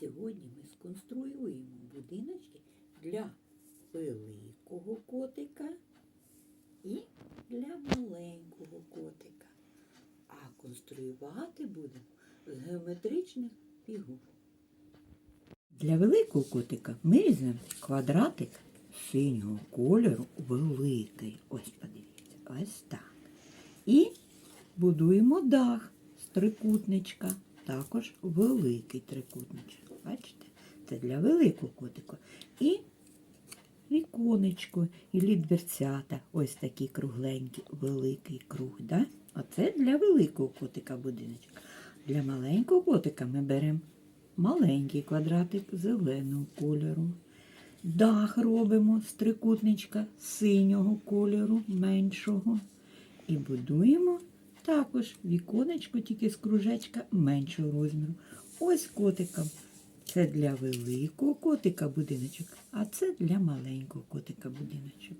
Сьогодні ми сконструюємо будиночки для великого котика і для маленького котика. А конструювати будемо з геометричних фігур. Для великого котика ми візьмемо квадратик синього кольору великий. Ось подивіться, ось так. І будуємо дах з трикутничка, також великий трикутничок. Бачите? Це для великого котика. І віконечко, і дверцята, ось такі кругленькі, великий круг. Да? Оце для великого котика будиночок. Для маленького котика ми беремо маленький квадратик зеленого кольору. Дах робимо з трикутничка синього кольору, меншого. І будуємо також віконечко, тільки з кружечка меншого розміру. Ось котиком. Це для великого котика будиночок, а це для маленького котика будиночок.